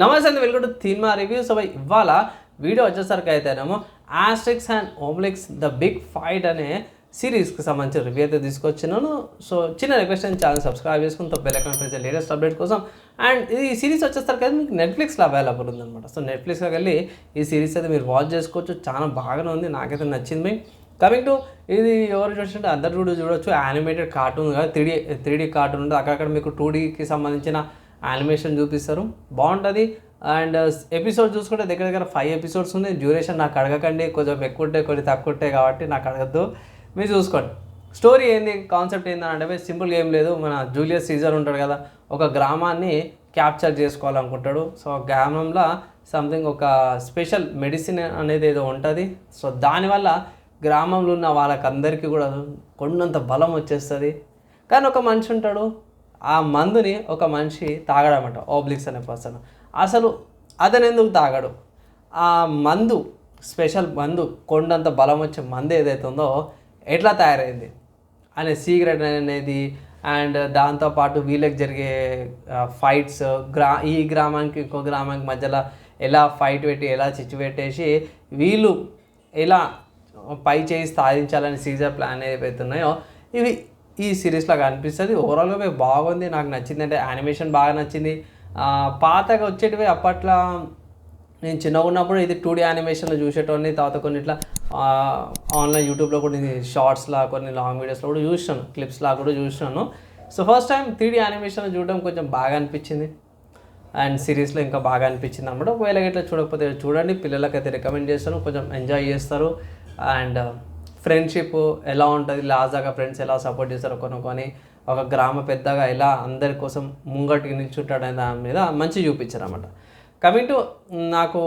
నమస్తే అండి welcome to cinema review. So ఇవాళ వీడియో వచ్చేసరికి అయితేనేమో Asterix and Obelix the big fight అనే సిరీస్కి సంబంధించిన రివ్యూ అయితే తీసుకొచ్చినాను. సో చిన్న రిక్వెస్ట్ అండ్ ఛానల్ సబ్స్క్రైబ్ చేసుకుని తప్ప బెల్ ఐకాన్ లేటెస్ట్ అప్డేట్ కోసం. అండ్ ఈ సిరీస్ వచ్చేసరికి అయితే మీకు నెట్ఫ్లిక్స్లో అవైలబుల్ ఉందన్నమాట. సో నెట్ఫ్లిక్స్లోకి వెళ్ళి ఈ సిరీస్ అయితే మీరు వాచ్ చేసుకోవచ్చు. చాలా బాగానే ఉంది నాకైతే నచ్చింది కమింగ్ టు ఇది ఎవరు చూసినట్టు అందరు కూడా చూడొచ్చు. యానిమేటెడ్ కార్టూన్ కదా three D three D cartoon ఉంటుంది అక్కడక్కడ మీకు టూ డీకి సంబంధించిన యానిమేషన్ చూపిస్తారు. బాగుంటుంది. అండ్ ఎపిసోడ్ uh, చూసుకుంటే దగ్గర దగ్గర ఫైవ్ ఎపిసోడ్స్ ఉన్నాయి డ్యూరేషన్ నాకు అడగకండి. కొంచెం ఎక్కువ ఉంటాయి కొన్ని తక్కువ ఉంటాయి కాబట్టి నాకు అడగద్దు. మీరు చూసుకోండి. స్టోరీ ఏంది? కాన్సెప్ట్ ఏంది? అంటే సింపుల్గా ఏం లేదు. మన జూలియస్ సీజర్ ఉంటాడు కదా. ఒక గ్రామాన్ని క్యాప్చర్ చేసుకోవాలనుకుంటాడు. సో ఆ గ్రామంలో సంథింగ్ ఒక స్పెషల్ మెడిసిన్ అనేది ఏదో ఉంటుంది. సో దానివల్ల గ్రామంలో ఉన్న వాళ్ళకందరికీ కూడా కొండంత బలం వచ్చేస్తుంది. కానీ ఒక మనిషి ఉంటాడు. ఆ మందుని ఒక మనిషి తాగడమట ఓబ్లిక్స్ అనే పర్సన్ అసలు అతను ఎందుకు తాగడు? ఆ మందు స్పెషల్ మందు కొండంత బలం వచ్చే మందు ఏదైతే ఉందో ఎట్లా తయారైంది? అనే సీక్రెట్ అనేది అండ్ దాంతోపాటు వీళ్ళకి జరిగే ఫైట్స్ గ్రా ఈ గ్రామానికి ఇంకో గ్రామానికి మధ్యలో ఎలా ఫైట్ పెట్టి ఎలా చిచ్చు పెట్టేసి వీళ్ళు ఎలా పై చేయి సాధించాలని సీజర్ ప్లాన్ ఏవైతే ఉన్నాయో ఇవి ఈ సిరీస్లో కనిపిస్తుంది. ఓవరాల్గా పోయి బాగుంది. నాకు నచ్చింది అంటే యానిమేషన్ బాగా నచ్చింది. పాతగా వచ్చేటివి అప్పట్లో నేను చిన్నగా ఉన్నప్పుడు ఇది టూ డీ యానిమేషన్లో చూసేటోని తర్వాత కొన్ని ఇట్లా ఆన్లైన్ యూట్యూబ్లో కూడా షార్ట్స్లా కొన్ని లాంగ్ వీడియోస్లో కూడా చూసాను క్లిప్స్లా కూడా చూసాను so first time three D animation చూడడం కొంచెం బాగా అనిపించింది. అండ్ సిరీస్లో ఇంకా బాగా అనిపించింది అనమాట ఒకవేళ ఇట్లా చూడకపోతే చూడండి. పిల్లలకైతే రికమెండ్ చేస్తాను. కొంచెం ఎంజాయ్ చేస్తారు. అండ్ ఫ్రెండ్షిప్ ఎలా ఉంటుంది? లాజాగా ఫ్రెండ్స్ ఎలా సపోర్ట్ చేస్తారో? కొనుక్కొని ఒక గ్రామ పెద్దగా ఎలా అందరి కోసం ముంగటికి నిల్చుంటాడనే దాని మీద మంచి చూపించారు అనమాట కమింగ్ టు నాకు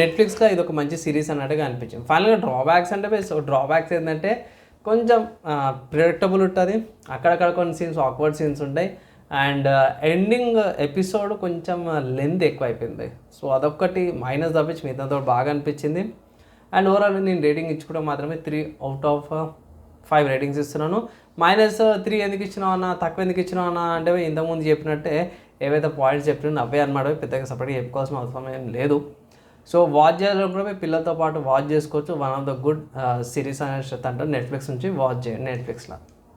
నెట్ఫ్లిక్స్లో ఇది ఒక మంచి సిరీస్ అన్నట్టుగా అనిపించింది. ఫైనల్గా డ్రాబ్యాక్స్ అంటే సో డ్రాబ్యాక్స్ ఏంటంటే కొంచెం ప్రిడిక్టబుల్ ఉంటుంది. అక్కడక్కడ కొన్ని సీన్స్ ఆక్వర్డ్ సీన్స్ ఉంటాయి. అండ్ ఎండింగ్ ఎపిసోడ్ కొంచెం లెంత్ ఎక్కువ అయిపోయింది సో అదొక్కటి మైనస్ తప్పించి మిగతాతో బాగా అనిపించింది. అండ్ ఓవరాల్ నేను రేటింగ్ ఇచ్చుకోవడం మాత్రమే three out of five ratings ఇస్తున్నాను. మైనస్ త్రీ ఎందుకు ఇచ్చినావు అన్న తక్కువ ఎందుకు ఇచ్చినావు అన్న అంటే ఇంతకుముందు చెప్పినట్టే ఏవైతే పాయింట్స్ చెప్పినా అవే అనమాట పెద్దగా సపరేట్గా చెప్పుకోవాల్సిన అవసరం ఏం లేదు. సో వాచ్ చేయాలనుకుంటే పిల్లలతో పాటు వాచ్ చేసుకోవచ్చు. One of the good series అనే అంటారు నెట్ఫ్లిక్స్ నుంచి వాచ్ చేయండి నెట్ఫ్లిక్స్లో